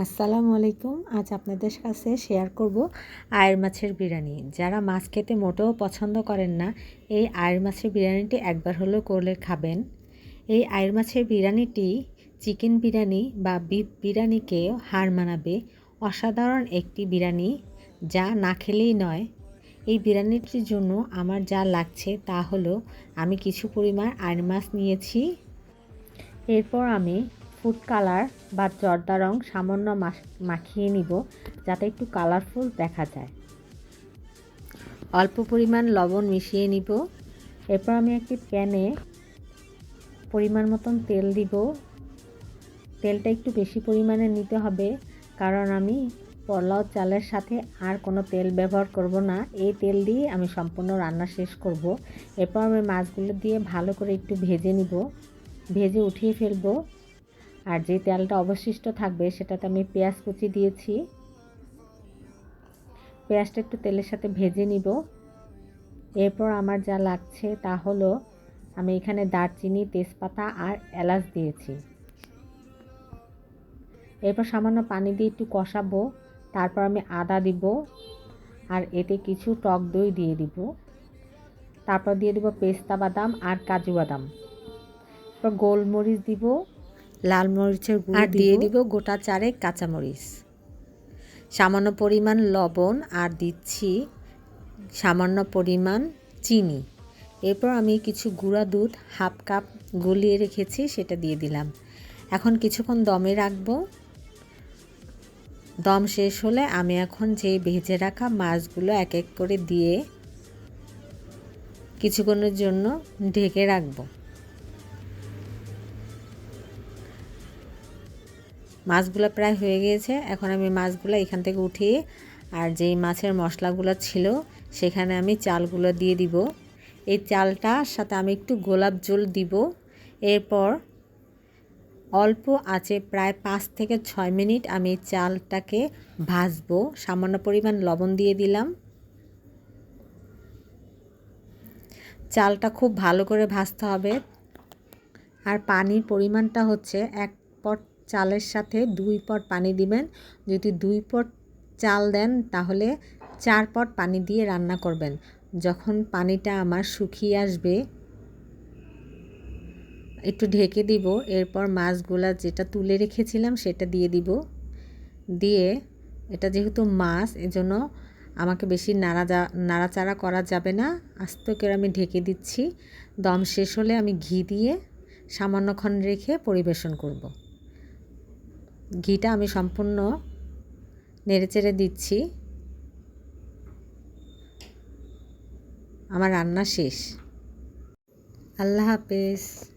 আসসালামু আলাইকুম। আজ আপনাদের কাছে শেয়ার করব আয়ের মাছের বিরিয়ানি। যারা মাছ খেতে মোটেও পছন্দ করেন না, এই আয়ের মাছের বিরিয়ানিটি একবার হলেও করলে খাবেন। এই আয়ের মাছের বিরিয়ানিটি চিকেন বিরিয়ানি বা বিফ বিরিয়ানিকেও হার মানাবে। অসাধারণ একটি বিরিয়ানি, যা না খেলেই নয়। এই বিরিয়ানিটির জন্য আমার যা লাগছে তা হলো, আমি কিছু পরিমাণ আয়ের মাছ নিয়েছি। এরপর আমি ফুড কালার বা জর্দা রং সামান্য মাখিয়ে নিব যাতে একটু কালারফুল দেখা যায়। অল্প পরিমাণ লবণ মিশিয়ে নিব। এরপর আমি একটি প্যানে পরিমাণ মতন তেল দিব। তেলটা একটু বেশি পরিমাণে নিতে হবে কারণ আমি পোলাও চালের সাথে আর কোনো তেল ব্যবহার করব না। এই তেল দিয়ে আমি সম্পূর্ণ রান্না শেষ করব। এরপর আমি মাছগুলো দিয়ে ভালো করে একটু ভেজে নিব। ভেজে উঠিয়ে ফেলব। আর যে তেলটা অবশিষ্ট থাকবে সেটাতে আমি পেঁয়াজ কুচি দিয়েছি। পেঁয়াজটা একটু তেলের সাথে ভেজে নিব। এরপর আমার যা লাগছে তা হলো আমি এখানে দারচিনি, তেজপাতা আর এলাচ দিয়েছি। এরপর সামান্য পানি দিয়ে একটু কষাবো, তারপর আমি আদা দিব আর এতে কিছু টক দই দিয়ে দিব। তারপর দিয়ে দিব পেস্তা বাদাম আর কাজু বাদাম। তারপর গোলমরিচ দিব লাল মরিচের গুঁড়ো আর দিয়ে দিব। গোটা চারেক কাঁচামরিচ। সামান্য পরিমাণ লবণ আর দিচ্ছি সামান্য পরিমাণ চিনি। এরপর আমি কিছু গুঁড়া দুধ হাফ কাপ গলিয়ে রেখেছি সেটা দিয়ে দিলাম। এখন কিছুক্ষণ দমে রাখব। দম শেষ হলে আমি এখন যে ভেজে রাখা মাছগুলো এক এক করে দিয়ে কিছুক্ষণের জন্য ঢেকে রাখব। মাছগুলো প্রায় হয়ে গিয়েছে। এখন আমি মাছগুলো এখান থেকে উঠিয়ে আর যেই মাছের মশলাগুলো ছিল, সেখানে আমি চালগুলো দিয়ে দিব। এই চালটার সাথে আমি একটু গোলাপ জল দিব। এরপর অল্প আছে প্রায় পাঁচ থেকে ছয় মিনিট আমি চালটাকে ভাজবো। সামান্য পরিমাণ লবণ দিয়ে দিলাম। চালটা খুব ভালো করে ভাজতে হবে। আর পানির পরিমাণটা হচ্ছে এক চালের সাথে দুই পট পানি দিবেন। যদি দুই পট চাল দেন, তাহলে চার পট পানি দিয়ে রান্না করবেন। যখন পানিটা আমার শুকিয়ে আসবে, একটু ঢেকে দিব। এরপর মাছগুলা যেটা তুলে রেখেছিলাম, সেটা দিয়ে দিব। দিয়ে এটা যেহেতু মাছ, এজন্য আমাকে বেশি নাড়া নাড়াচাড়া করা যাবে না। আস্তে করে আমি ঢেকে দিচ্ছি। দম শেষ হলে আমি ঘি দিয়ে সামান্যক্ষণ রেখে পরিবেশন করব। ঘিটা আমি সম্পূর্ণ নেড়েচেড়ে দিচ্ছি। আমার রান্না শেষ। আল্লাহ হাফেজ।